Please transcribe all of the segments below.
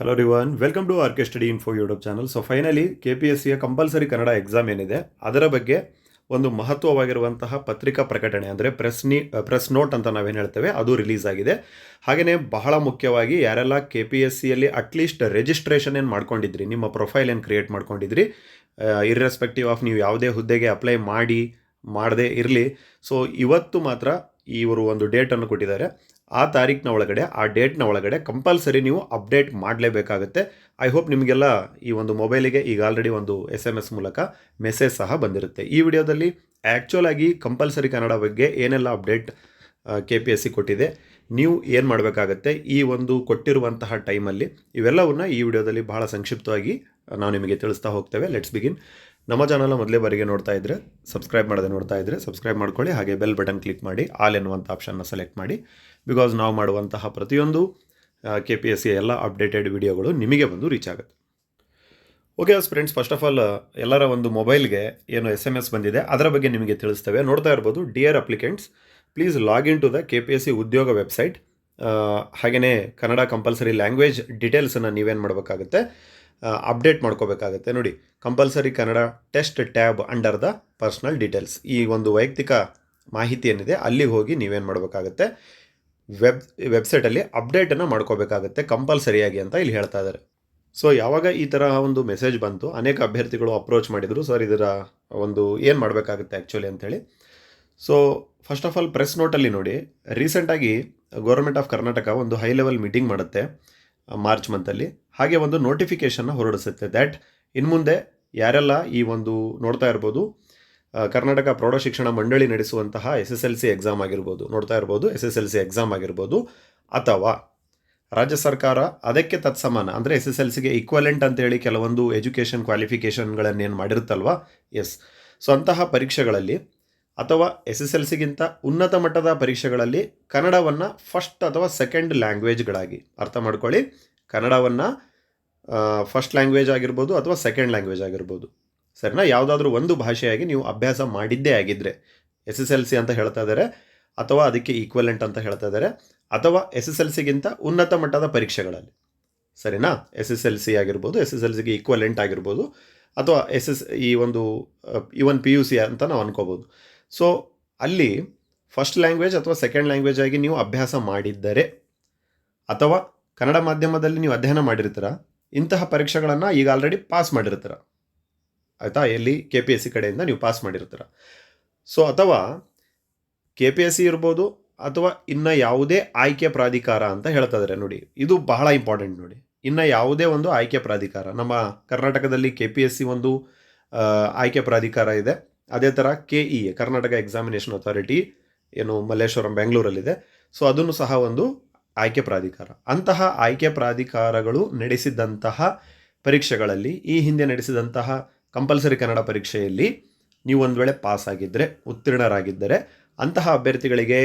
Hello ರಿವನ್ welcome to R K study info YouTube channel so finally K P S ಸಿಯ compulsory Kannada exam ಏನಿದೆ, ಅದರ ಬಗ್ಗೆ ಒಂದು ಮಹತ್ವವಾಗಿರುವಂತಹ ಪತ್ರಿಕಾ ಪ್ರಕಟಣೆ, ಅಂದರೆ ಪ್ರೆಸ್ ನೀ ಪ್ರೆಸ್ ನೋಟ್ ಅಂತ ನಾವೇನು ಹೇಳ್ತೇವೆ, ಅದು ರಿಲೀಸ್ ಆಗಿದೆ. ಹಾಗೆಯೇ ಬಹಳ ಮುಖ್ಯವಾಗಿ ಯಾರೆಲ್ಲ ಕೆ ಪಿ ಎಸ್ ಸಿಯಲ್ಲಿ ಅಟ್ಲೀಸ್ಟ್ ರಿಜಿಸ್ಟ್ರೇಷನ್ ಏನು ಮಾಡ್ಕೊಂಡಿದ್ರಿ, ನಿಮ್ಮ ಪ್ರೊಫೈಲ್ ಏನು ಕ್ರಿಯೇಟ್ ಮಾಡ್ಕೊಂಡಿದ್ರಿ ಇರ್ರೆಸ್ಪೆಕ್ಟಿವ್ ಆಫ್ ನೀವು ಯಾವುದೇ ಹುದ್ದೆಗೆ ಅಪ್ಲೈ ಮಾಡಿ, ಮಾಡದೇ ಇರಲಿ. ಸೊ ಇವತ್ತು ಮಾತ್ರ ಇವರು ಒಂದು ಡೇಟನ್ನು ಕೊಟ್ಟಿದ್ದಾರೆ. ಆ ತಾರೀಕಿನ ಒಳಗಡೆ, ಆ ಡೇಟ್ನ ಒಳಗಡೆ ಕಂಪಲ್ಸರಿ ನೀವು ಅಪ್ಡೇಟ್ ಮಾಡಲೇಬೇಕಾಗುತ್ತೆ. ಐ ಹೋಪ್ ನಿಮಗೆಲ್ಲ ಈ ಒಂದು ಮೊಬೈಲಿಗೆ ಈಗ ಆಲ್ರೆಡಿ ಒಂದು ಎಸ್ ಎಂ ಎಸ್ ಮೂಲಕ ಮೆಸೇಜ್ ಸಹ ಬಂದಿರುತ್ತೆ. ಈ ವಿಡಿಯೋದಲ್ಲಿ ಆ್ಯಕ್ಚುಲ್ ಆಗಿ ಕಂಪಲ್ಸರಿ ಕನ್ನಡ ಬಗ್ಗೆ ಏನೆಲ್ಲ update K P S C ಕೊಟ್ಟಿದೆ, ನೀವು ಏನು ಮಾಡಬೇಕಾಗತ್ತೆ, ಈ ಒಂದು ಕೊಟ್ಟಿರುವಂತಹ ಟೈಮಲ್ಲಿ ಇವೆಲ್ಲವನ್ನು ಈ ವಿಡಿಯೋದಲ್ಲಿ ಬಹಳ ಸಂಕ್ಷಿಪ್ತವಾಗಿ ನಾವು ನಿಮಗೆ ತಿಳಿಸ್ತಾ ಹೋಗ್ತೇವೆ. ಲೆಟ್ಸ್ ಬಿಗಿನ್ ನಮ್ಮ ಚಾನಲ್ನ ಮೊದಲೇ ಬಾರಿಗೆ ನೋಡ್ತಾ ಇದ್ದರೆ ಸಬ್ಸ್ಕ್ರೈಬ್ ಮಾಡದೆ ನೋಡ್ತಾ ಇದ್ದರೆ ಸಬ್ಸ್ಕ್ರೈಬ್ ಮಾಡ್ಕೊಳ್ಳಿ, ಹಾಗೆ ಬೆಲ್ ಬಟನ್ ಕ್ಲಿಕ್ ಮಾಡಿ ಆಲ್ ಎನ್ನುವಂಥ ಆಪ್ಷನ್ನ ಸೆಲೆಕ್ಟ್ ಮಾಡಿ. ಬಿಕಾಸ್ ನಾವು ಮಾಡುವಂತಹ ಪ್ರತಿಯೊಂದು ಕೆ ಪಿ ಎಸ್ ಸಿ ಎಲ್ಲ ಅಪ್ಡೇಟೆಡ್ ವಿಡಿಯೋಗಳು ನಿಮಗೆ ಬಂದು ರೀಚ್ ಆಗುತ್ತೆ. Okay friends first of all ಎಲ್ಲರ ಒಂದು ಮೊಬೈಲ್ಗೆ ಏನು ಎಸ್ ಎಂ ಎಸ್ ಬಂದಿದೆ, ಅದರ ಬಗ್ಗೆ ನಿಮಗೆ ತಿಳಿಸ್ತೇವೆ. ನೋಡ್ತಾ ಇರ್ಬೋದು dear applicants please login to the K P S C ಉದ್ಯೋಗ ವೆಬ್ಸೈಟ್ ಹಾಗೆಯೇ ಕನ್ನಡ ಕಂಪಲ್ಸರಿ ಲ್ಯಾಂಗ್ವೇಜ್ ಡೀಟೇಲ್ಸನ್ನು ನೀವೇನು ಮಾಡಬೇಕಾಗುತ್ತೆ ಅಪ್ಡೇಟ್ ಮಾಡ್ಕೋಬೇಕಾಗುತ್ತೆ. ನೋಡಿ compulsory Kannada test tab under the personal details ಈ ಒಂದು ವೈಯಕ್ತಿಕ ಮಾಹಿತಿ ಏನಿದೆ ಅಲ್ಲಿಗೆ ಹೋಗಿ ನೀವೇನು ಮಾಡಬೇಕಾಗುತ್ತೆ ವೆಬ್ ವೆಬ್ಸೈಟಲ್ಲಿ ಅಪ್ಡೇಟನ್ನು ಮಾಡ್ಕೋಬೇಕಾಗುತ್ತೆ ಕಂಪಲ್ಸರಿಯಾಗಿ ಅಂತ ಇಲ್ಲಿ ಹೇಳ್ತಾ ಇದ್ದಾರೆ ಸೊ ಯಾವಾಗ ಈ ಥರ ಒಂದು ಮೆಸೇಜ್ ಬಂತು, ಅನೇಕ ಅಭ್ಯರ್ಥಿಗಳು ಅಪ್ರೋಚ್ ಮಾಡಿದರು ಸರ್ ಇದರ ಒಂದು ಏನು ಮಾಡಬೇಕಾಗುತ್ತೆ ಆ್ಯಕ್ಚುಲಿ ಅಂಥೇಳಿ so first of all press ನೋಟಲ್ಲಿ ನೋಡಿ ರೀಸೆಂಟಾಗಿ ಗೌರ್ಮೆಂಟ್ ಆಫ್ ಕರ್ನಾಟಕ ಒಂದು ಹೈ ಲೆವೆಲ್ ಮೀಟಿಂಗ್ ಮಾಡುತ್ತೆ ಮಾರ್ಚ್ ಮಂತಲ್ಲಿ ಹಾಗೆ ಒಂದು ನೋಟಿಫಿಕೇಷನ್ನ ಹೊರಡಿಸುತ್ತೆ ದ್ಯಾಟ್ ಇನ್ನು ಮುಂದೆ ಯಾರೆಲ್ಲ ಈ ಒಂದು ನೋಡ್ತಾ ಇರ್ಬೋದು ಕರ್ನಾಟಕ ಪ್ರೌಢಶಿಕ್ಷಣ ಮಂಡಳಿ ನಡೆಸುವಂತಹ S S L C exam ಆಗಿರ್ಬೋದು, ನೋಡ್ತಾ ಇರ್ಬೋದು S S L C exam ಆಗಿರ್ಬೋದು, ಅಥವಾ ರಾಜ್ಯ ಸರ್ಕಾರ ಅದಕ್ಕೆ ತತ್ಸಮಾನ, ಅಂದರೆ ಎಸ್ ಎಸ್ ಎಲ್ ಸಿಗೆ ಈಕ್ವಲೆಂಟ್ ಅಂತೇಳಿ ಕೆಲವೊಂದು ಎಜುಕೇಷನ್ ಕ್ವಾಲಿಫಿಕೇಷನ್ಗಳನ್ನೇನು ಮಾಡಿರುತ್ತಲ್ವ? ಎಸ್ ಸೊ ಅಂತಹ ಪರೀಕ್ಷೆಗಳಲ್ಲಿ ಅಥವಾ ಎಸ್ ಎಸ್ ಎಲ್ ಸಿಗಿಂತ ಉನ್ನತ ಮಟ್ಟದ ಪರೀಕ್ಷೆಗಳಲ್ಲಿ ಕನ್ನಡವನ್ನು ಫಸ್ಟ್ ಅಥವಾ ಸೆಕೆಂಡ್ ಲ್ಯಾಂಗ್ವೇಜ್ಗಳಾಗಿ ಅರ್ಥ ಮಾಡ್ಕೊಳ್ಳಿ. ಕನ್ನಡವನ್ನು ಫಸ್ಟ್ ಲ್ಯಾಂಗ್ವೇಜ್ ಆಗಿರ್ಬೋದು ಅಥವಾ ಸೆಕೆಂಡ್ ಲ್ಯಾಂಗ್ವೇಜ್ ಆಗಿರ್ಬೋದು. ಸರಿನಾ ಯಾವುದಾದ್ರೂ ಒಂದು ಭಾಷೆಯಾಗಿ ನೀವು ಅಭ್ಯಾಸ ಮಾಡಿದ್ದೇ ಆಗಿದ್ದರೆ ಎಸ್ ಎಸ್ ಎಲ್ ಸಿ ಅಂತ ಹೇಳ್ತಾ ಇದ್ದಾರೆ ಅಥವಾ ಅದಕ್ಕೆ ಈಕ್ವಲೆಂಟ್ ಅಂತ ಹೇಳ್ತಾ ಇದ್ದಾರೆ ಅಥವಾ ಎಸ್ ಎಸ್ ಎಲ್ ಸಿಗಿಂತ ಉನ್ನತ ಮಟ್ಟದ ಪರೀಕ್ಷೆಗಳಲ್ಲಿ. ಸರಿನಾ? ಎಸ್ ಎಸ್ ಎಲ್ ಸಿ ಆಗಿರ್ಬೋದು, ಎಸ್ ಎಸ್ ಎಲ್ ಸಿಗೆ ಈಕ್ವಲೆಂಟ್ ಆಗಿರ್ಬೋದು, ಅಥವಾ ಎಸ್ ಎಸ್, ಈ ಒಂದು ಇವನ್ ಪಿ ಯು ಸಿ ಅಂತ ನಾವು ಅನ್ಕೋಬೋದು. ಸೊ ಅಲ್ಲಿ ಫಸ್ಟ್ ಲ್ಯಾಂಗ್ವೇಜ್ ಅಥವಾ ಸೆಕೆಂಡ್ ಲ್ಯಾಂಗ್ವೇಜ್ ಆಗಿ ನೀವು ಅಭ್ಯಾಸ ಮಾಡಿದ್ದರೆ, ಅಥವಾ ಕನ್ನಡ ಮಾಧ್ಯಮದಲ್ಲಿ ನೀವು ಅಧ್ಯಯನ ಮಾಡಿರ್ತೀರ, ಇಂತಹ ಪರೀಕ್ಷೆಗಳನ್ನು ಈಗ ಆಲ್ರೆಡಿ ಪಾಸ್ ಮಾಡಿರ್ತೀರ. ಆಯಿತಾ? ಎಲ್ಲಿ? ಕೆ ಪಿ ಎಸ್ ಸಿ ಕಡೆಯಿಂದ ನೀವು ಪಾಸ್ ಮಾಡಿರ್ತೀರ. ಸೊ ಅಥವಾ ಕೆ ಪಿ ಎಸ್ ಸಿ ಇರ್ಬೋದು, ಅಥವಾ ಇನ್ನು ಯಾವುದೇ ಆಯ್ಕೆ ಪ್ರಾಧಿಕಾರ ಅಂತ ಹೇಳ್ತಾ ನೋಡಿ. ಇದು ಬಹಳ ಇಂಪಾರ್ಟೆಂಟ್ ನೋಡಿ. ಇನ್ನು ಯಾವುದೇ ಒಂದು ಆಯ್ಕೆ ಪ್ರಾಧಿಕಾರ, ನಮ್ಮ ಕರ್ನಾಟಕದಲ್ಲಿ ಕೆ ಪಿ ಎಸ್ ಸಿ ಒಂದು ಆಯ್ಕೆ ಪ್ರಾಧಿಕಾರ ಇದೆ. ಅದೇ ಥರ K E A Karnataka examination authority ಏನು ಮಲ್ಲೇಶ್ವರಂ ಬೆಂಗಳೂರಲ್ಲಿದೆ. ಸೊ ಅದನ್ನು ಸಹ ಒಂದು ಆಯ್ಕೆ ಪ್ರಾಧಿಕಾರ. ಅಂತಹ ಆಯ್ಕೆ ಪ್ರಾಧಿಕಾರಗಳು ನಡೆಸಿದಂತಹ ಪರೀಕ್ಷೆಗಳಲ್ಲಿ, ಈ ಹಿಂದೆ ನಡೆಸಿದಂತಹ ಕಂಪಲ್ಸರಿ ಕನ್ನಡ ಪರೀಕ್ಷೆಯಲ್ಲಿ ನೀವು ಒಂದು ವೇಳೆ ಪಾಸ್ ಆಗಿದ್ದರೆ ಉತ್ತೀರ್ಣರಾಗಿದ್ದರೆ ಅಂತಹ ಅಭ್ಯರ್ಥಿಗಳಿಗೆ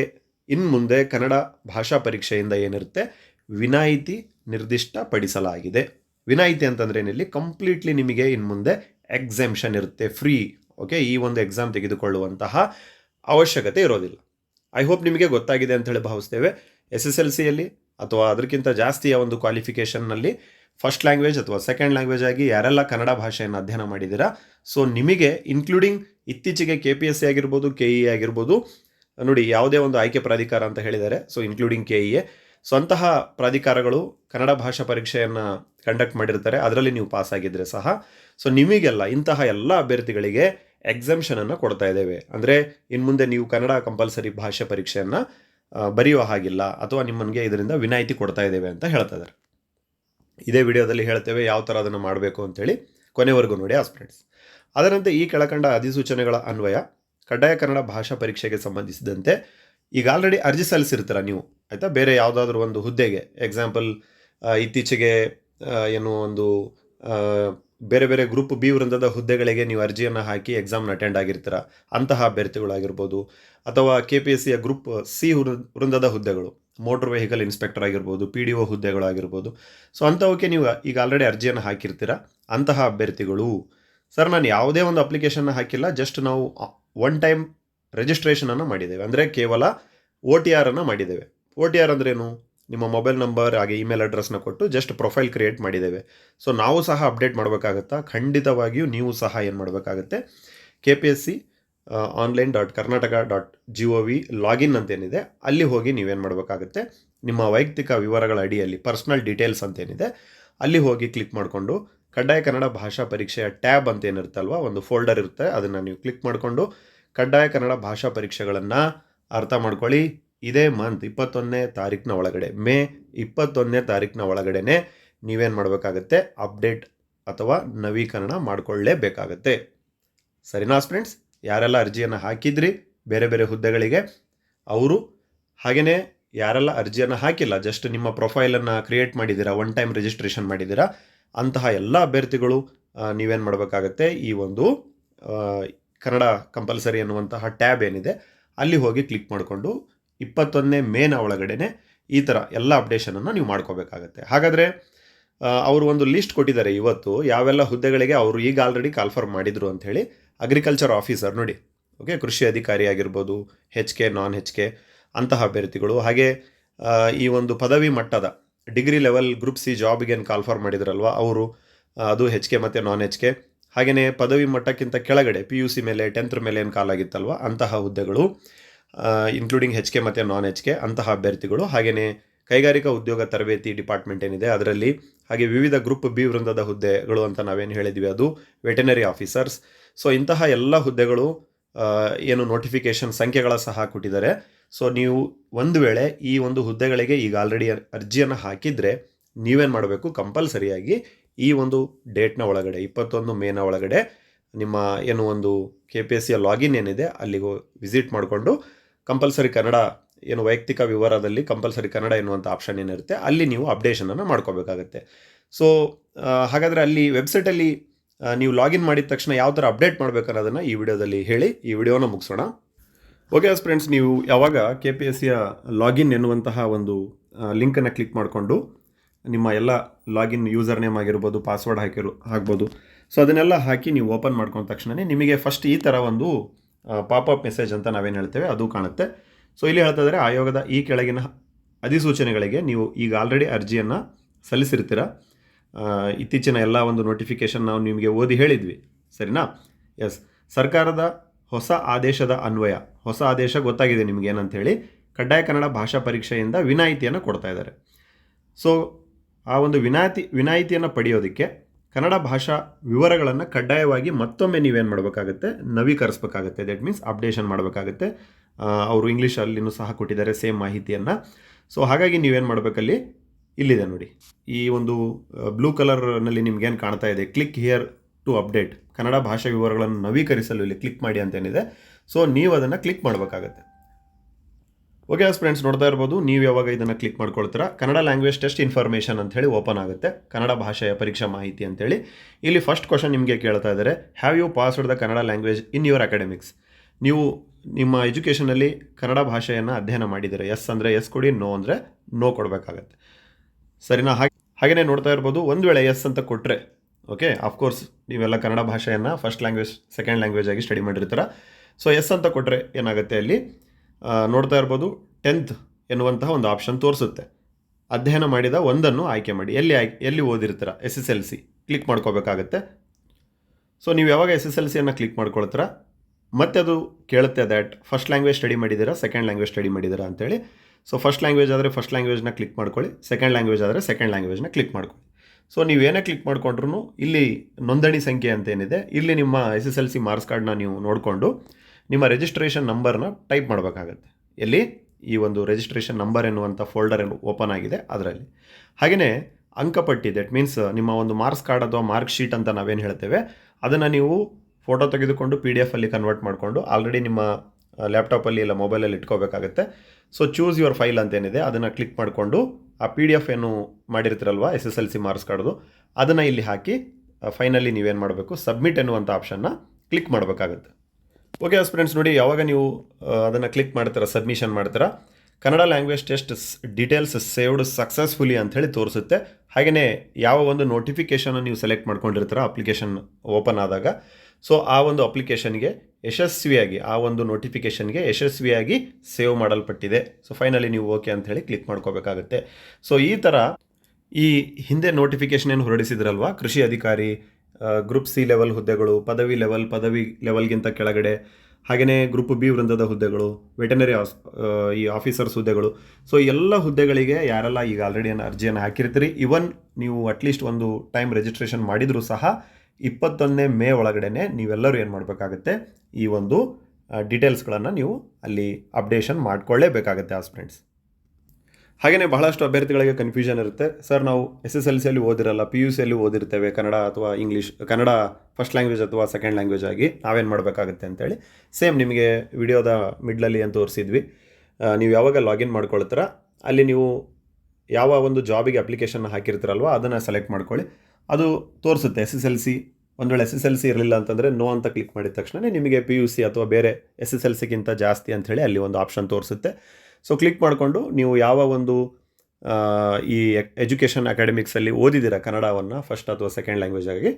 ಇನ್ನು ಮುಂದೆ ಕನ್ನಡ ಭಾಷಾ ಪರೀಕ್ಷೆಯಿಂದ ಏನಿರುತ್ತೆ, ವಿನಾಯಿತಿ ನಿರ್ದಿಷ್ಟಪಡಿಸಲಾಗಿದೆ ವಿನಾಯಿತಿ ಅಂತಂದ್ರೆ ಏನಿಲ್ಲಿ ಕಂಪ್ಲೀಟ್ಲಿ ನಿಮಗೆ ಇನ್ನು ಮುಂದೆ ಎಕ್ಸಾಮ್ಷನ್ ಇರುತ್ತೆ ಫ್ರೀ ಓಕೆ ಈ ಒಂದು ಎಕ್ಸಾಮ್ ತೆಗೆದುಕೊಳ್ಳುವಂತಹ ಅವಶ್ಯಕತೆ ಇರೋದಿಲ್ಲ. ಐ ಹೋಪ್ ನಿಮಗೆ ಗೊತ್ತಾಗಿದೆ ಅಂತ ಹೇಳಿ ಭಾವಿಸ್ತೇವೆ. ಎಸ್ ಎಸ್ ಎಲ್ ಸಿಯಲ್ಲಿ ಅಥವಾ ಅದಕ್ಕಿಂತ ಜಾಸ್ತಿಯ ಒಂದು ಕ್ವಾಲಿಫಿಕೇಷನ್ನಲ್ಲಿ ಫಸ್ಟ್ ಲ್ಯಾಂಗ್ವೇಜ್ ಅಥವಾ ಸೆಕೆಂಡ್ ಲ್ಯಾಂಗ್ವೇಜ್ ಆಗಿ ಯಾರೆಲ್ಲ ಕನ್ನಡ ಭಾಷೆಯನ್ನು ಅಧ್ಯಯನ ಮಾಡಿದ್ದೀರಾ? ಸೊ ನಿಮಗೆ ಇನ್ಕ್ಲೂಡಿಂಗ್ ಇತ್ತೀಚೆಗೆ ಕೆ ಪಿ ಎಸ್ ಸಿ ಆಗಿರ್ಬೋದು ಕೆ ಇ ಆಗಿರ್ಬೋದು, ನೋಡಿ, ಯಾವುದೇ ಒಂದು ಆಯ್ಕೆ ಪ್ರಾಧಿಕಾರ ಅಂತ ಹೇಳಿದ್ದಾರೆ. So including K E A so ಅಂತಹ ಪ್ರಾಧಿಕಾರಗಳು ಕನ್ನಡ ಭಾಷಾ ಪರೀಕ್ಷೆಯನ್ನು ಕಂಡಕ್ಟ್ ಮಾಡಿರ್ತಾರೆ. ಅದರಲ್ಲಿ ನೀವು ಪಾಸ್ ಆಗಿದ್ದರೆ ಸಹ. ಸೊ ನಿಮಗೆಲ್ಲ, ಇಂತಹ ಎಲ್ಲ ಅಭ್ಯರ್ಥಿಗಳಿಗೆ ಎಕ್ಸಮ್ಷನನ್ನು ಕೊಡ್ತಾ ಇದ್ದೇವೆ. ಅಂದರೆ ಇನ್ನು ಮುಂದೆ ನೀವು ಕನ್ನಡ ಕಂಪಲ್ಸರಿ ಭಾಷೆ ಪರೀಕ್ಷೆಯನ್ನು ಬರೆಯುವ ಹಾಗಿಲ್ಲ. ಅಥವಾ ನಿಮ್ಮನಿಗೆ ಇದರಿಂದ ವಿನಾಯಿತಿ ಕೊಡ್ತಾ ಇದ್ದೇವೆ ಅಂತ ಹೇಳ್ತಾ ಇದ್ದಾರೆ. ಇದೇ ವಿಡಿಯೋದಲ್ಲಿ ಹೇಳ್ತೇವೆ ಯಾವ ಥರ ಅದನ್ನು ಮಾಡಬೇಕು ಅಂತೇಳಿ ಕೊನೆವರೆಗೂ ನೋಡಿ ಆಸ್ಪಿರೆಂಟ್ಸ್ ಅದರಂತೆ ಈ ಕೆಳಕಂಡ ಅಧಿಸೂಚನೆಗಳ ಅನ್ವಯ ಕಡ್ಡಾಯ ಕನ್ನಡ ಭಾಷಾ ಪರೀಕ್ಷೆಗೆ ಸಂಬಂಧಿಸಿದಂತೆ ಈಗ ಆಲ್ರೆಡಿ ಅರ್ಜಿ ಸಲ್ಲಿಸಿರ್ತೀರ ನೀವು? ಆಯಿತಾ? ಬೇರೆ ಯಾವುದಾದ್ರೂ ಒಂದು ಹುದ್ದೆಗೆ ಎಕ್ಸಾಂಪಲ್ ಇತ್ತೀಚೆಗೆ ಏನು ಒಂದು ಬೇರೆ ಬೇರೆ ಗ್ರೂಪ್ ಬಿ ವೃಂದದ ಹುದ್ದೆಗಳಿಗೆ ನೀವು ಅರ್ಜಿಯನ್ನು ಹಾಕಿ ಎಕ್ಸಾಮ್ನ ಅಟೆಂಡ್ ಆಗಿರ್ತೀರ? ಅಂತಹ ಅಭ್ಯರ್ಥಿಗಳಾಗಿರ್ಬೋದು ಅಥವಾ ಕೆ ಪಿ ಎಸ್ ಸಿಯ ಗ್ರೂಪ್ ಸಿ ವೃಂದದ ಹುದ್ದೆಗಳು. ಮೋಟರ್ ವೆಹಿಕಲ್ ಇನ್ಸ್ಪೆಕ್ಟರ್ ಆಗಿರ್ಬೋದು, ಪಿ ಡಿ ಒ ಹುದ್ದೆಗಳಾಗಿರ್ಬೋದು. ಸೊ ಅಂಥವಕ್ಕೆ ನೀವು ಈಗ ಆಲ್ರೆಡಿ ಅರ್ಜಿಯನ್ನು ಹಾಕಿರ್ತೀರ? ಅಂತಹ ಅಭ್ಯರ್ಥಿಗಳು. ಸರ್, ನಾನು ಯಾವುದೇ ಒಂದು ಅಪ್ಲಿಕೇಶನ್ನ ಹಾಕಿಲ್ಲ ಜಸ್ಟ್ ನಾವು ಒನ್ ಟೈಮ್ ರಿಜಿಸ್ಟ್ರೇಷನನ್ನು ಮಾಡಿದ್ದೇವೆ. ಅಂದರೆ ಕೇವಲ ಒ ಟಿ ಆರನ್ನು ಮಾಡಿದ್ದೇವೆ. ಒ ಟಿ ಆರ್ ಅಂದ್ರೇನು ನಿಮ್ಮ ಮೊಬೈಲ್ ನಂಬರ್ ಹಾಗೆ ಇಮೇಲ್ ಅಡ್ರೆಸ್ನ ಕೊಟ್ಟು ಜಸ್ಟ್ ಪ್ರೊಫೈಲ್ ಕ್ರಿಯೇಟ್ ಮಾಡಿದ್ದೇವೆ. ಸೊ ನಾವು ಸಹ ಅಪ್ಡೇಟ್ ಮಾಡಬೇಕಾಗತ್ತಾ? ಖಂಡಿತವಾಗಿಯೂ ನೀವು ಸಹ ಏನು ಮಾಡಬೇಕಾಗುತ್ತೆ? K P S C online dot Karnataka dot G O V login ಅಂತೇನಿದೆ, ಅಲ್ಲಿ ಹೋಗಿ ನೀವೇನು ಮಾಡಬೇಕಾಗುತ್ತೆ, ನಿಮ್ಮ ವೈಯಕ್ತಿಕ ವಿವರಗಳ ಅಡಿಯಲ್ಲಿ ಪರ್ಸ್ನಲ್ ಡೀಟೇಲ್ಸ್ ಅಂತೇನಿದೆ, ಅಲ್ಲಿ ಹೋಗಿ ಕ್ಲಿಕ್ ಮಾಡಿಕೊಂಡು, ಕಡ್ಡಾಯ ಕನ್ನಡ ಭಾಷಾ ಪರೀಕ್ಷೆಯ ಟ್ಯಾಬ್ ಅಂತ ಏನಿರುತ್ತಲ್ವ ಒಂದು ಫೋಲ್ಡರ್ ಇರುತ್ತೆ, ಅದನ್ನು ನೀವು ಕ್ಲಿಕ್ ಮಾಡಿಕೊಂಡು, ಕಡ್ಡಾಯ ಕನ್ನಡ ಭಾಷಾ ಪರೀಕ್ಷೆಗಳನ್ನು ಅರ್ಥ ಮಾಡ್ಕೊಳ್ಳಿ. ಇದೇ ಮಂತ್ ಇಪ್ಪತ್ತೊಂದನೇ ತಾರೀಕಿನ ಒಳಗಡೆ, ಮೇ ಇಪ್ಪತ್ತೊಂದನೇ ತಾರೀಕಿನ ಒಳಗಡೆನೆ ನೀವೇನು ಮಾಡಬೇಕಾಗತ್ತೆ ಅಪ್ಡೇಟ್ ಅಥವಾ ನವೀಕರಣ ಮಾಡಿಕೊಳ್ಳೇಬೇಕಾಗತ್ತೆ. ಸರಿನಾ ಫ್ರೆಂಡ್ಸ್ ಯಾರೆಲ್ಲ ಅರ್ಜಿಯನ್ನು ಹಾಕಿದ್ರಿ? ಬೇರೆ ಬೇರೆ ಹುದ್ದೆಗಳಿಗೆ. ಅವರು ಹಾಗೆಯೇ ಯಾರೆಲ್ಲ ಅರ್ಜಿಯನ್ನು ಹಾಕಿಲ್ಲ ಜಸ್ಟ್ ನಿಮ್ಮ ಪ್ರೊಫೈಲನ್ನು ಕ್ರಿಯೇಟ್ ಮಾಡಿದ್ದೀರಾ ಒನ್ ಟೈಮ್ ರಿಜಿಸ್ಟ್ರೇಷನ್ ಮಾಡಿದ್ದೀರಾ, ಅಂತಹ ಎಲ್ಲ ಅಭ್ಯರ್ಥಿಗಳು ನೀವೇನು ಮಾಡಬೇಕಾಗತ್ತೆ, ಈ ಒಂದು ಕನ್ನಡ ಕಂಪಲ್ಸರಿ ಅನ್ನುವಂತಹ ಟ್ಯಾಬ್ ಏನಿದೆ, ಅಲ್ಲಿ ಹೋಗಿ ಕ್ಲಿಕ್ ಮಾಡಿಕೊಂಡು ಇಪ್ಪತ್ತೊಂದನೇ ಮೇನ ಒಳಗಡೆನೆ ಈ ಥರ ಎಲ್ಲ ಅಪ್ಡೇಷನನ್ನು ನೀವು ಮಾಡ್ಕೋಬೇಕಾಗತ್ತೆ. ಹಾಗಾದರೆ ಅವರು ಒಂದು ಲಿಸ್ಟ್ ಕೊಟ್ಟಿದ್ದಾರೆ ಇವತ್ತು, ಯಾವೆಲ್ಲ ಹುದ್ದೆಗಳಿಗೆ ಅವರು ಈಗ ಆಲ್ರೆಡಿ ಕಾಲ್ಫರ್ ಮಾಡಿದರು ಅಂಥೇಳಿ ಅಗ್ರಿಕಲ್ಚರ್ ಆಫೀಸರ್ ನೋಡಿ. ಓಕೆ ಕೃಷಿ ಅಧಿಕಾರಿ ಆಗಿರ್ಬೋದು H K non H K ಅಂತಹ ಅಭ್ಯರ್ಥಿಗಳು. ಹಾಗೆ ಈ ಒಂದು ಪದವಿ ಮಟ್ಟದ ಡಿಗ್ರಿ ಲೆವೆಲ್ ಗ್ರೂಪ್ ಸಿ ಜಾಬ್ಗೆ ಏನು ಕಾಲ್ಫರ್ ಮಾಡಿದ್ರಲ್ವ, ಅವರು ಅದು ಹೆಚ್ ಕೆ ಮತ್ತು ನಾನ್ ಹೆಚ್ ಕೆ ಹಾಗೆಯೇ ಪದವಿ ಮಟ್ಟಕ್ಕಿಂತ ಕೆಳಗಡೆ ಪಿ ಯು ಸಿ ಮೇಲೆ ಟೆಂತ್ರ ಮೇಲೆ ಏನು ಕಾಲಾಗಿತ್ತಲ್ವ ಅಂತಹ ಹುದ್ದೆಗಳು ಇನ್ಕ್ಲೂಡಿಂಗ್ ಹೆಚ್ ಕೆ ಮತ್ತು ನಾನ್ ಹೆಚ್ ಕೆ ಅಂತಹ ಅಭ್ಯರ್ಥಿಗಳು. ಹಾಗೆಯೇ ಕೈಗಾರಿಕಾ ಉದ್ಯೋಗ ತರಬೇತಿ ಡಿಪಾರ್ಟ್ಮೆಂಟ್ ಏನಿದೆ, ಅದರಲ್ಲಿ ಹಾಗೆ ವಿವಿಧ ಗ್ರೂಪ್ ಬಿ ವೃಂದದ ಹುದ್ದೆಗಳು ಅಂತ ನಾವೇನು ಹೇಳಿದ್ವಿ, ಅದು ವೆಟನರಿ ಆಫೀಸರ್ಸ್ ಸೊ ಇಂತಹ ಎಲ್ಲ ಹುದ್ದೆಗಳು ಏನು ನೋಟಿಫಿಕೇಷನ್ ಸಂಖ್ಯೆಗಳ ಸಹ ಕೊಟ್ಟಿದ್ದಾರೆ. ಸೊ ನೀವು ಒಂದು ವೇಳೆ ಈ ಒಂದು ಹುದ್ದೆಗಳಿಗೆ ಈಗ ಆಲ್ರೆಡಿ ಅರ್ಜಿಯನ್ನು ಹಾಕಿದರೆ ನೀವೇನು ಮಾಡಬೇಕು? ಕಂಪಲ್ಸರಿಯಾಗಿ ಈ ಒಂದು ಡೇಟ್ನ ಒಳಗಡೆ, ಇಪ್ಪತ್ತೊಂದು ಮೇನ ಒಳಗಡೆ ನಿಮ್ಮ ಏನು ಒಂದು ಕೆ ಪಿ ಎಸ್ ಸಿಯ ಲಾಗಿನ್ ಏನಿದೆ, ಅಲ್ಲಿಗೆ ವಿಸಿಟ್ ಮಾಡಿಕೊಂಡು ಕಂಪಲ್ಸರಿ ಕನ್ನಡ ಏನು ವೈಯಕ್ತಿಕ ವಿವರದಲ್ಲಿ ಕಂಪಲ್ಸರಿ ಕನ್ನಡ ಎನ್ನುವಂಥ ಆಪ್ಷನ್ ಏನಿರುತ್ತೆ, ಅಲ್ಲಿ ನೀವು ಅಪ್ಡೇಷನನ್ನು ಮಾಡ್ಕೋಬೇಕಾಗತ್ತೆ. ಸೊ ಹಾಗಾದರೆ ಅಲ್ಲಿ ವೆಬ್ಸೈಟಲ್ಲಿ ನೀವು ಲಾಗಿನ್ ಮಾಡಿದ ತಕ್ಷಣ ಯಾವ ಥರ ಅಪ್ಡೇಟ್ ಮಾಡಬೇಕು ಅನ್ನೋದನ್ನು ಈ ವಿಡಿಯೋದಲ್ಲಿ ಹೇಳಿ. ಈ ವಿಡಿಯೋನ ಮುಗಿಸೋಣ. ಓಕೆ ಫ್ರೆಂಡ್ಸ್ ನೀವು ಯಾವಾಗ ಕೆ ಪಿ ಎಸ್ ಸಿಯ ಲಾಗಿನ್ ಎನ್ನುವಂತಹ ಒಂದು ಲಿಂಕನ್ನು ಕ್ಲಿಕ್ ಮಾಡಿಕೊಂಡು ನಿಮ್ಮ ಎಲ್ಲ ಲಾಗಿನ್ ಯೂಸರ್ ನೇಮ್ ಆಗಿರ್ಬೋದು ಪಾಸ್ವರ್ಡ್ ಹಾಕಿರು, ಹಾಕ್ಬೋದು. ಸೊ ಅದನ್ನೆಲ್ಲ ಹಾಕಿ ನೀವು ಓಪನ್ ಮಾಡ್ಕೊಂಡ ತಕ್ಷಣವೇ ನಿಮಗೆ ಫಸ್ಟ್ ಈ ಥರ ಒಂದು ಪಾಪಪ್ ಮೆಸೇಜ್ ಅಂತ ನಾವೇನು ಹೇಳ್ತೇವೆ, ಅದು ಕಾಣುತ್ತೆ. ಸೊ ಇಲ್ಲಿ ಹೇಳ್ತಾ ಇದ್ದಾರೆ ಆಯೋಗದ ಈ ಕೆಳಗಿನ ಅಧಿಸೂಚನೆಗಳಿಗೆ ನೀವು ಈಗ ಆಲ್ರೆಡಿ ಅರ್ಜಿಯನ್ನು ಸಲ್ಲಿಸಿರ್ತೀರ. ಇತ್ತೀಚಿನ ಎಲ್ಲ ಒಂದು ನೋಟಿಫಿಕೇಶನ್ ನಾವು ನಿಮಗೆ ಓದಿ ಹೇಳಿದ್ವಿ. ಸರಿನಾ? ಎಸ್ ಸರ್ಕಾರದ ಹೊಸ ಆದೇಶದ ಅನ್ವಯ. ಹೊಸ ಆದೇಶ ಗೊತ್ತಾಗಿದೆ ನಿಮಗೆ ಏನಂತ ಹೇಳಿ ಕಡ್ಡಾಯ ಕನ್ನಡ ಭಾಷಾ ಪರೀಕ್ಷೆಯಿಂದ ವಿನಾಯಿತಿಯನ್ನು ಕೊಡ್ತಾ ಇದ್ದಾರೆ. ಸೊ ಆ ಒಂದು ವಿನಾಯಿತಿ, ವಿನಾಯಿತಿಯನ್ನು ಪಡೆಯೋದಕ್ಕೆ ಕನ್ನಡ ಭಾಷಾ ವಿವರಗಳನ್ನು ಕಡ್ಡಾಯವಾಗಿ ಮತ್ತೊಮ್ಮೆ ನೀವೇನು ಮಾಡಬೇಕಾಗುತ್ತೆ? ನವೀಕರಿಸಬೇಕಾಗುತ್ತೆ. ದಟ್ ಮೀನ್ಸ್ ಅಪ್ಡೇಷನ್ ಮಾಡಬೇಕಾಗುತ್ತೆ. ಅವರು ಇಂಗ್ಲೀಷಲ್ಲಿನೂ ಸಹ ಕೊಟ್ಟಿದ್ದಾರೆ ಸೇಮ್ ಮಾಹಿತಿಯನ್ನು. ಸೊ ಹಾಗಾಗಿ ನೀವೇನು ಮಾಡಬೇಕಲ್ಲಿ? ಇಲ್ಲಿದೆ ನೋಡಿ. ಈ ಒಂದು ಬ್ಲೂ ಕಲರ್ನಲ್ಲಿ ನಿಮ್ಗೇನು ಕಾಣ್ತಾ ಇದೆ? Click here to update Kannada ಭಾಷಾ ವಿವರಗಳನ್ನು ನವೀಕರಿಸಲು ಇಲ್ಲಿ ಕ್ಲಿಕ್ ಮಾಡಿ ಅಂತ ಏನಿದೆ. ಸೊ ನೀವು ಅದನ್ನು ಕ್ಲಿಕ್ ಮಾಡಬೇಕಾಗತ್ತೆ. ಓಕೆ ಫ್ರೆಂಡ್ಸ್ ನೋಡ್ತಾ ಇರ್ಬೋದು, ನೀವು ಯಾವಾಗ ಇದನ್ನು ಕ್ಲಿಕ್ ಮಾಡ್ಕೊಳ್ತೀರಾ? ಕನ್ನಡ ಲ್ಯಾಂಗ್ವೇಜ್ ಟೆಸ್ಟ್ ಇನ್ಫಾರ್ಮೇಷನ್ ಅಂತ ಹೇಳಿ ಓಪನ್ ಆಗುತ್ತೆ. ಕನ್ನಡ ಭಾಷೆಯ ಪರೀಕ್ಷಾ ಮಾಹಿತಿ ಅಂತೇಳಿ ಇಲ್ಲಿ ಫಸ್ಟ್ ಕ್ವಶನ್ ನಿಮಗೆ ಕೇಳ್ತಾ ಇದ್ದಾರೆ have you passed the Kannada language in your academics ನೀವು ನಿಮ್ಮ ಎಜುಕೇಷನಲ್ಲಿ ಕನ್ನಡ ಭಾಷೆಯನ್ನು ಅಧ್ಯಯನ ಮಾಡಿದರೆ ಎಸ್ ಅಂದರೆ ಎಸ್ ಕೊಡಿ ನೋ ಅಂದರೆ ನೋ ಕೊಡಬೇಕಾಗತ್ತೆ. ಸರಿನಾ? ಹಾಗೆ ಹಾಗೆಯೇ ನೋಡ್ತಾ ಇರ್ಬೋದು. ಒಂದು ವೇಳೆ ಎಸ್ ಅಂತ ಕೊಟ್ಟರೆ ಓಕೆ ಆಫ್ಕೋರ್ಸ್ ನೀವೆಲ್ಲ ಕನ್ನಡ ಭಾಷೆಯನ್ನು ಫಸ್ಟ್ ಲ್ಯಾಂಗ್ವೇಜ್ ಸೆಕೆಂಡ್ ಲ್ಯಾಂಗ್ವೇಜ್ ಆಗಿ ಸ್ಟಡಿ ಮಾಡಿರ್ತೀರ. ಸೊ ಎಸ್ ಅಂತ ಕೊಟ್ಟರೆ ಏನಾಗುತ್ತೆ ಅಲ್ಲಿ? ನೋಡ್ತಾ ಇರ್ಬೋದು ಟೆಂತ್ ಎನ್ನುವಂತಹ ಒಂದು ಆಪ್ಷನ್ ತೋರಿಸುತ್ತೆ. ಅಧ್ಯಯನ ಮಾಡಿದ ಒಂದನ್ನು ಆಯ್ಕೆ ಮಾಡಿ. ಎಲ್ಲಿ ಆಯ್ಕೆ ಎಲ್ಲಿ ಓದಿರ್ತೀರ? S S L C click ಮಾಡ್ಕೋಬೇಕಾಗತ್ತೆ. ಸೊ ನೀವು ಯಾವಾಗ ಎಸ್ ಎಸ್ ಎಲ್ ಸಿಯನ್ನು ಕ್ಲಿಕ್ ಮಾಡ್ಕೊಳ್ತೀರ? ಮತ್ತೆ ಅದು ಕೇಳುತ್ತೆ ದ್ಯಾಟ್ ಫಸ್ಟ್ ಲ್ಯಾಂಗ್ವೇಜ್ ಸ್ಟಡಿ ಮಾಡಿದ್ದೀರಾ ಸೆಕೆಂಡ್ ಲ್ಯಾಂಗ್ವೇಜ್ ಸ್ಟಡಿ ಮಾಡಿದ್ದೀರಾ ಅಂತೇಳಿ. ಸೊ ಫಸ್ಟ್ ಲ್ಯಾಂಗ್ವೇಜ್ ಆದರೆ ಫಸ್ಟ್ ಲ್ಯಾಂಗ್ವೇಜ್ನ ಕ್ಲಿಕ್ ಮಾಡ್ಕೊಳ್ಳಿ. ಸೆಕೆಂಡ್ ಲ್ಯಾಂಗ್ವೇಜ್ ಆದರೆ ಸೆಕೆಂಡ್ ಲ್ಯಾಂಗ್ವೇಜ್ನ ಕ್ಲಿಕ್ ಮಾಡ್ಕೊಳ್ಳಿ. ಸೊ ನೀವೇನೇ ಕ್ಲಿಕ್ ಮಾಡ್ಕೊಂಡ್ರೂ ಇಲ್ಲಿ ನೋಂದಣಿ ಸಂಖ್ಯೆ ಅಂತ ಏನಿದೆ, ಇಲ್ಲಿ ನಿಮ್ಮ S S L C marks ಕಾರ್ಡ್ನ ನೀವು ನೋಡಿಕೊಂಡು ನಿಮ್ಮ ರಿಜಿಸ್ಟ್ರೇಷನ್ ನಂಬರ್ನ ಟೈಪ್ ಮಾಡಬೇಕಾಗತ್ತೆ. ಎಲ್ಲಿ? ಈ ಒಂದು ರಿಜಿಸ್ಟ್ರೇಷನ್ ನಂಬರ್ ಎನ್ನುವಂಥ ಫೋಲ್ಡರ್ ಏನು ಓಪನ್ ಆಗಿದೆ ಅದರಲ್ಲಿ. ಹಾಗೆಯೇ ಅಂಕಪಟ್ಟಿ ದಟ್ ಮೀನ್ಸ್ ನಿಮ್ಮ ಒಂದು ಮಾರ್ಕ್ಸ್ ಕಾರ್ಡ್ ಅಥವಾ ಮಾರ್ಕ್ ಶೀಟ್ ಅಂತ ನಾವೇನು ಹೇಳ್ತೇವೆ, ಅದನ್ನು ನೀವು ಫೋಟೋ ತೆಗೆದುಕೊಂಡು ಪಿ ಡಿ ಎಫಲ್ಲಿ ಕನ್ವರ್ಟ್ ಮಾಡಿಕೊಂಡು ಆಲ್ರೆಡಿ ನಿಮ್ಮ ಲ್ಯಾಪ್ಟಾಪಲ್ಲಿ ಇಲ್ಲ ಮೊಬೈಲಲ್ಲಿ ಇಟ್ಕೋಬೇಕಾಗತ್ತೆ. ಸೊ ಚೂಸ್ ಯುವರ್ ಫೈಲ್ ಅಂತ ಏನಿದೆ ಅದನ್ನು ಕ್ಲಿಕ್ ಮಾಡಿಕೊಂಡು, ಆ ಪಿ ಡಿ ಎಫ್ ಏನು ಮಾಡಿರ್ತೀರಲ್ವ S S L C marks ಕಾರ್ಡ್ದು ಅದನ್ನು ಇಲ್ಲಿ ಹಾಕಿ ಫೈನಲಿ ನೀವೇನು ಮಾಡಬೇಕು ಸಬ್ಮಿಟ್ ಎನ್ನುವಂಥ ಆಪ್ಷನ್ನ ಕ್ಲಿಕ್ ಮಾಡಬೇಕಾಗುತ್ತೆ. ಓಕೆ ಫ್ರೆಂಡ್ಸ್ ನೋಡಿ, ಯಾವಾಗ ನೀವು ಅದನ್ನು ಕ್ಲಿಕ್ ಮಾಡ್ತೀರಾ ಸಬ್ಮಿಷನ್ ಮಾಡ್ತೀರಾ, Kannada language test details saved successfully ಹೇಳಿ ತೋರಿಸುತ್ತೆ. ಹಾಗೆಯೇ ಯಾವ ಒಂದು ನೋಟಿಫಿಕೇಷನ್ ನೀವು ಸೆಲೆಕ್ಟ್ ಮಾಡ್ಕೊಂಡಿರ್ತೀರ ಅಪ್ಲಿಕೇಶನ್ ಓಪನ್ ಆದಾಗ ಸೊ ಆ ಒಂದು ಅಪ್ಲಿಕೇಶನ್ಗೆ ಯಶಸ್ವಿಯಾಗಿ, ಆ ಒಂದು ನೋಟಿಫಿಕೇಷನ್ಗೆ ಯಶಸ್ವಿಯಾಗಿ ಸೇವ್ ಮಾಡಲ್ಪಟ್ಟಿದೆ. ಸೊ ಫೈನಲಿ ನೀವು ಓಕೆ ಅಂತ ಹೇಳಿ ಕ್ಲಿಕ್ ಮಾಡ್ಕೋಬೇಕಾಗುತ್ತೆ. ಸೊ ಈ ಥರ ಈ ಹಿಂದೆ ನೋಟಿಫಿಕೇಶನ್ ಏನು ಹೊರಡಿಸಿದ್ರಲ್ವಾ? ಕೃಷಿ ಅಧಿಕಾರಿ ಗ್ರೂಪ್ ಸಿ ಲೆವೆಲ್ ಹುದ್ದೆಗಳು, ಪದವಿ ಲೆವೆಲ್ ಪದವಿ ಲೆವೆಲ್ಗಿಂತ ಕೆಳಗಡೆ ಹಾಗೆಯೇ ಗ್ರೂಪ್ ಬಿ ವೃಂದದ ಹುದ್ದೆಗಳು ವೆಟನರಿ ಈ ಆಫೀಸರ್ಸ್ ಹುದ್ದೆಗಳು. ಸೊ ಎಲ್ಲ ಹುದ್ದೆಗಳಿಗೆ ಯಾರೆಲ್ಲ ಈಗ ಆಲ್ರೆಡಿ ಏನು ಅರ್ಜಿಯನ್ನು ಹಾಕಿರ್ತೀರಿ ಇವನ್ ನೀವು ಅಟ್ಲೀಸ್ಟ್ ಒಂದು ಟೈಮ್ ರಿಜಿಸ್ಟ್ರೇಷನ್ ಮಾಡಿದರೂ ಸಹ ಇಪ್ಪತ್ತೊಂದನೇ ಮೇ ಒಳಗಡೆ ನೀವೆಲ್ಲರೂ ಏನು ಮಾಡಬೇಕಾಗತ್ತೆ, ಈ ಒಂದು ಡೀಟೇಲ್ಸ್ಗಳನ್ನು ನೀವು ಅಲ್ಲಿ ಅಪ್ಡೇಷನ್ ಮಾಡಿಕೊಳ್ಳೇಬೇಕಾಗತ್ತೆ ಆ ಸ್ಟೂಡೆಂಟ್ಸ್ ಹಾಗೆಯೇ ಬಹಳಷ್ಟು ಅಭ್ಯರ್ಥಿಗಳಿಗೆ ಕನ್ಫ್ಯೂಷನ್ ಇರುತ್ತೆ. ಸರ್ ನಾವು ಎಸ್ ಎಸ್ ಎಲ್ ಸಿಯಲ್ಲಿ ಓದಿರಲ್ಲ ಪಿ ಯು ಸಿಯಲ್ಲಿ ಓದಿರ್ತೇವೆ, ಕನ್ನಡ ಅಥವಾ ಇಂಗ್ಲೀಷ್ ಕನ್ನಡ ಫಸ್ಟ್ ಲ್ಯಾಂಗ್ವೇಜ್ ಅಥವಾ ಸೆಕೆಂಡ್ ಲ್ಯಾಂಗ್ವೇಜ್ ಆಗಿ ನಾವೇನು ಮಾಡಬೇಕಾಗುತ್ತೆ ಅಂತೇಳಿ ಸೇಮ್ ನಿಮಗೆ ವಿಡಿಯೋದ ಮಿಡ್ಲಲ್ಲಿ ಅಂತ ತೋರಿಸಿದ್ವಿ. ನೀವು ಯಾವಾಗ ಲಾಗಿನ್ ಮಾಡ್ಕೊಳ್ತೀರ, ಅಲ್ಲಿ ನೀವು ಯಾವ ಒಂದು ಜಾಬಿಗೆ ಅಪ್ಲಿಕೇಶನ್ ಹಾಕಿರ್ತೀರಲ್ವ, ಅದನ್ನು ಸೆಲೆಕ್ಟ್ ಮಾಡ್ಕೊಳ್ಳಿ. ಅದು ತೋರಿಸುತ್ತೆ ಎಸ್ ಎಸ್ ಎಲ್ ಸಿ ಒಂದು ವೇಳೆ ಎಸ್ ಎಸ್ ಎಲ್ ಸಿ ಇರಲಿಲ್ಲ ಅಂತಂದರೆ ನೋ ಅಂತ ಕ್ಲಿಕ್ ಮಾಡಿದ ತಕ್ಷಣ ನಿಮಗೆ ಪಿ ಯು ಸಿ ಅಥವಾ ಬೇರೆ ಎಸ್ ಎಸ್ ಎಲ್ ಸಿಗಿಂತ ಜಾಸ್ತಿ ಅಂಥೇಳಿ ಅಲ್ಲಿ ಒಂದು ಆಪ್ಷನ್ ತೋರಿಸುತ್ತೆ. ಸೊ ಕ್ಲಿಕ್ ಮಾಡಿಕೊಂಡು ನೀವು ಯಾವ ಒಂದು ಈ ಎಜುಕೇಷನ್ ಅಕಾಡೆಮಿಕ್ಸಲ್ಲಿ ಓದಿದ್ದೀರಾ ಕನ್ನಡವನ್ನು ಫಸ್ಟ್ ಅಥವಾ ಸೆಕೆಂಡ್ ಲ್ಯಾಂಗ್ವೇಜ್ ಆಗಿ.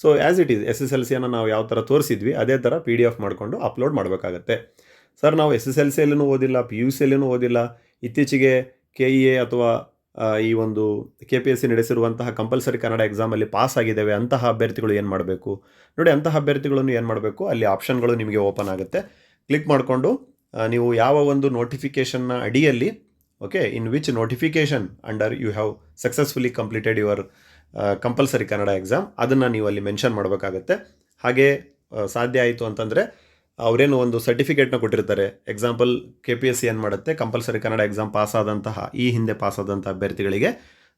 So as it is S S L ಸಿಯನ್ನು ನಾವು ಯಾವ ಥರ ತೋರಿಸಿದ್ವಿ, ಅದೇ ಥರ ಪಿ ಡಿ ಎಫ್ ಮಾಡಿಕೊಂಡು ಅಪ್ಲೋಡ್ ಮಾಡಬೇಕಾಗತ್ತೆ. ಸರ್ ನಾವು ಎಸ್ ಎಸ್ ಎಲ್ ಸಿಯಲ್ಲೂ ಓದಿಲ್ಲ ಪಿ ಯು ಸಿಯಲ್ಲೂ ಓದಿಲ್ಲ. ಇತ್ತೀಚೆಗೆ ಕೆ ಇ ಎ ಅಥವಾ ಈ ಒಂದು ಕೆ ಪಿ ಎಸ್ ಸಿ ನಡೆಸಿರುವಂತಹ ಕಂಪಲ್ಸರಿ ಕನ್ನಡ ಎಕ್ಸಾಮಲ್ಲಿ ಪಾಸ್ ಆಗಿದ್ದೇವೆ, ಅಂತಹ ಅಭ್ಯರ್ಥಿಗಳು ಏನು ಮಾಡಬೇಕು? ನೋಡಿ, ಅಂತಹ ಅಭ್ಯರ್ಥಿಗಳನ್ನು ಏನು ಮಾಡಬೇಕು? ಅಲ್ಲಿ ಆಪ್ಷನ್ಗಳು ನಿಮಗೆ ಓಪನ್ ಆಗುತ್ತೆ. ಕ್ಲಿಕ್ ಮಾಡಿಕೊಂಡು ನೀವು ಯಾವ ಒಂದು ನೋಟಿಫಿಕೇಷನ್ನ ಅಡಿಯಲ್ಲಿ okay in which notification under you have successfully completed your compulsory Kannada exam ಅದನ್ನು ನೀವು ಅಲ್ಲಿ ಮೆನ್ಷನ್ ಮಾಡಬೇಕಾಗತ್ತೆ. ಹಾಗೆ ಸಾಧ್ಯ ಆಯಿತು ಅಂತಂದರೆ ಅವರೇನು ಒಂದು ಸರ್ಟಿಫಿಕೇಟ್ನ ಕೊಟ್ಟಿರ್ತಾರೆ. Example K P S C ಏನು ಮಾಡುತ್ತೆ? ಕಂಪಲ್ಸರಿ ಕನ್ನಡ ಎಕ್ಸಾಮ್ ಪಾಸ್ ಆದಂತಹ ಈ ಹಿಂದೆ ಪಾಸ್ ಆದಂಥ ಅಭ್ಯರ್ಥಿಗಳಿಗೆ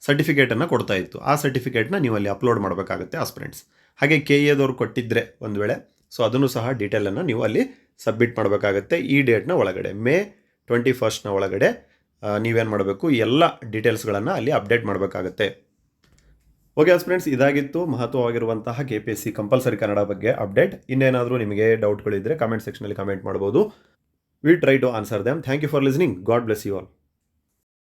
ಸರ್ಟಿಫಿಕೇಟನ್ನು ಕೊಡ್ತಾ ಇತ್ತು. ಆ ಸರ್ಟಿಫಿಕೇಟ್ನ ನೀವು ಅಲ್ಲಿ ಅಪ್ಲೋಡ್ ಮಾಡಬೇಕಾಗುತ್ತೆ ಆಸ್ಪಿರೆಂಟ್ಸ್ ಹಾಗೆ ಕೆ ಎದವ್ರು ಕೊಟ್ಟಿದ್ದರೆ ಒಂದು ವೇಳೆ ಸೊ ಅದನ್ನು ಸಹ ಡೀಟೇಲನ್ನು ನೀವು ಅಲ್ಲಿ ಸಬ್ಮಿಟ್ ಮಾಡಬೇಕಾಗುತ್ತೆ ಈ ಡೇಟ್ನ ಒಳಗಡೆ. ಮೇ ಟ್ವೆಂಟಿ ಫಸ್ಟ್ನ ಒಳಗಡೆ ನೀವೇನು ಮಾಡಬೇಕು? ಎಲ್ಲ ಡೀಟೇಲ್ಸ್ಗಳನ್ನು ಅಲ್ಲಿ ಅಪ್ಡೇಟ್ ಮಾಡಬೇಕಾಗುತ್ತೆ. ಓಕೆ ಫ್ರೆಂಡ್ಸ್, ಇದಾಗಿತ್ತು ಮಹತ್ವವಾಗಿರುವಂತಹ K P S C compulsory Kannada ಬಗ್ಗೆ ಅಪ್ಡೇಟ್ ಇನ್ನೇನಾದರೂ ನಿಮಗೆ ಡೌಟ್ಗಳಿದ್ದರೆ ಕಮೆಂಟ್ ಸೆಕ್ಷನಲ್ಲಿ ಕಮೆಂಟ್ ಮಾಡ್ಬೋದು. We try to answer them thank you for listening God bless you all